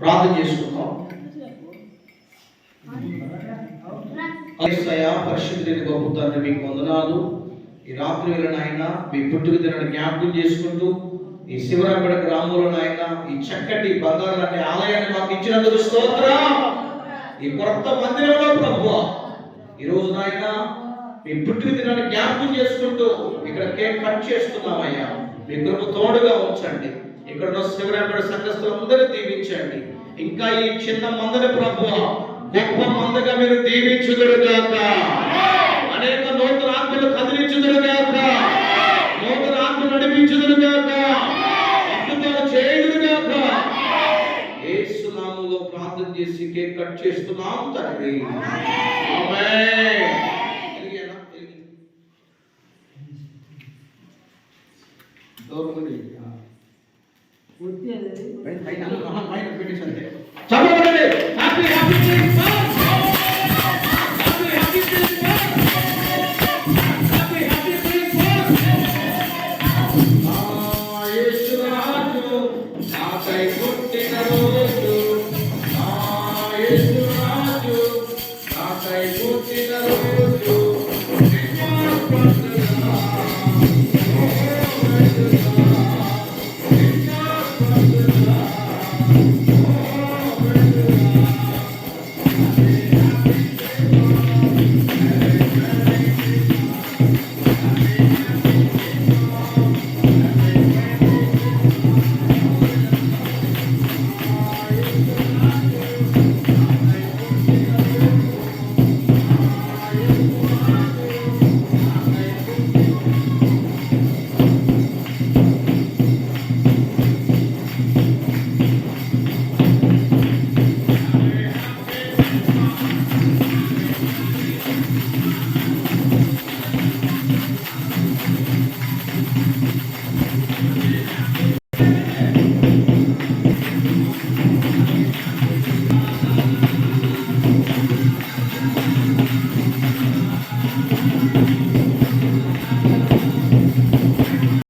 ప్రార్థన చేసుకుందాం. యేసయ్య గొప్ప తండ్రి మీకు వందనాలు. ఈ రాత్రి వేళ నాయన మీ పుట్టుక దినాన్ని జ్ఞాపకం చేసుకుంటూ ఈ శివరాంపేట గ్రామంలో నాయన ఈ చక్కటి బంగారు ఆలయాన్ని మాకు ఇచ్చినందుకు స్తోత్రం. ఈ కొత్త మందిరంలో ప్రభు. ఈ నాయన మీ పుట్టిన దినాన్ని జ్ఞాపకం చేసుకుంటూ ఇక్కడ కేక్ కట్ చేస్తున్నామయ్యా. మీ కృప తోడుగా ఉంచండి. ఇక్కడ ఉన్న శివరాంపేట సంఘస్థులందరూ దీవించండి. ఇంకా ఈ చిన్న మందని ప్రభు గొప్ప మందగా మీరు దీవించుదురుగాక. చేసి కట్ చేస్తున్నాం తండ్రి. ఆమేన్. ఎలిగేనా? ఎలిగి.